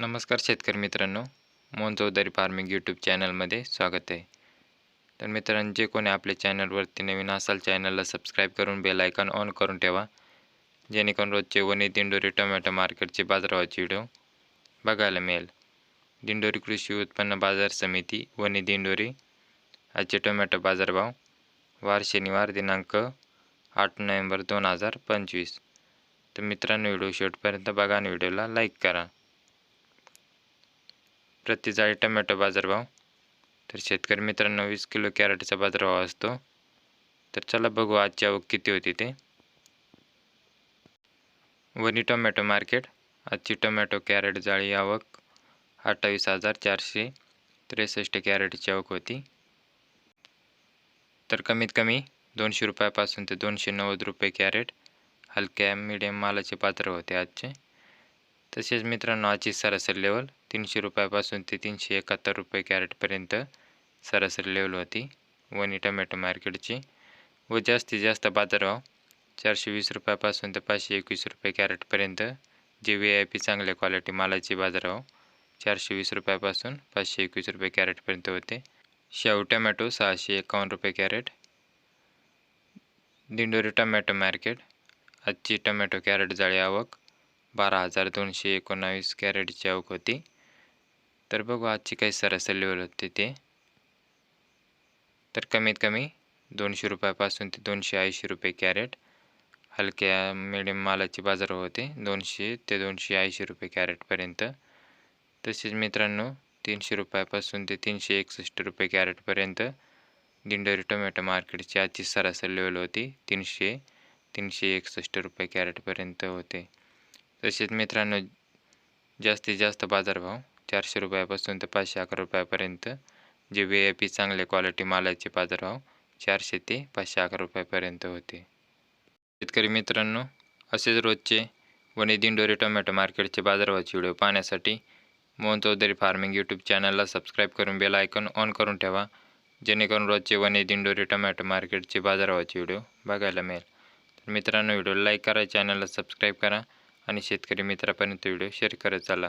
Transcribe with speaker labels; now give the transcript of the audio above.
Speaker 1: नमस्कार शेतकरी मित्रांनो मोहन चौधरी फार्मिंग यूट्यूब चॅनलमध्ये स्वागत आहे. तर मित्रांनो जे कोणी आपल्या चॅनलवरती नवीन असाल चॅनलला सबस्क्राईब करून बेल आयकॉन ऑन करून ठेवा. जेणेकरून रोजचे वनी दिंडोरी टोमॅटो मार्केटचे बाजारभावाचे व्हिडिओ बघायला मिळेल. दिंडोरी कृषी उत्पन्न बाजार समिती वनी दिंडोरी आजचे टोमॅटो बाजारभाव वार शनिवार दिनांक आठ नोव्हेंबर दोन हजार पंचवीस. तर मित्रांनो व्हिडिओ शेवटपर्यंत बघा आणि व्हिडिओला लाईक करा. प्रति जाळी टमॅटो बाजारभाव. तर शेतकरी मित्रांनो वीस किलो कॅरेटचा बाजारभाव असतो. तर चला बघू आजची आवक किती होती ते. Vani tomato market. आजची टोमॅटो कॅरेट जाळी आवक अठ्ठावीस हजार चारशे त्रेसष्ट कॅरेटची आवक होती. तर कमीत कमी दोनशे रुपयापासून ते दोनशे नव्वद रुपये कॅरेट हलक्या मिडियम मालाचे पात्र होते आजचे. तसेच मित्रांनो आजची सरासरी लेवल तीनशे रुपयापासून ते तीनशे एकाहत्तर रुपये कॅरेटपर्यंत सरासरी लेवल होती. वनी टमॅटो मार्केटची व जास्तीत जास्त बाजारभाव चारशे वीस रुपयापासून ते पाचशे एकवीस रुपये कॅरेटपर्यंत जे व्ही आय पी चांगल्या क्वालिटी मालाचे बाजारभाव चारशे वीस रुपयापासून पाचशे एकवीस रुपये कॅरेटपर्यंत होते. शाहू टमॅटो सहाशे एकावन्न रुपये कॅरेट. दिंडोरी टमॅटो मार्केट आजची टमॅटो कॅरेट जाळी आवक बारा हजार दोनशे एकोणावीस कॅरेटची आवक होती. तर बघू आजची काही सरासरी लेवल होते ते. तर कमीत कमी दोनशे रुपयापासून ते दोनशे ऐंशी रुपये कॅरेट. हलक्या मिडियम मालाचे बाजार होते दोनशे ते दोनशे ऐंशी रुपये कॅरेटपर्यंत तसेच मित्रांनो तीनशे रुपयापासून ते तीनशे एकसष्ट रुपये कॅरेटपर्यंत दिंडोरी टोमॅटो मार्केटची आजची सरासरी लेवल होती तीनशे तीनशे एकसष्ट रुपये कॅरेटपर्यंत होते. तसेच मित्रांनो जास्तीत जास्त बाजारभाव चारशे रुपयापासून ते पाचशे अकरा रुपयापर्यंत जे व्ही आय पी चांगल्या क्वालिटी मालाचे बाजारभाव चारशे ते पाचशे अकरा रुपयापर्यंत होते. शेतकरी मित्रांनो असेच रोजचे वणी दिंडोरी टोमॅटो मार्केटचे बाजारभावाचे व्हिडिओ पाहण्यासाठी मोहन चौधरी फार्मिंग यूट्यूब चॅनलला सबस्क्राईब करून बेल आयकॉन ऑन करून ठेवा जेणेकरून रोजचे वणी दिंडोरी टोमॅटो मार्केटचे बाजारभावाचे व्हिडिओ बघायला मिळेल. तर मित्रांनो व्हिडिओ लाईक करा चॅनलला सबस्क्राईब करा आणि शेतकरी मित्रापर्यंत व्हिडिओ शेअर करत चाला.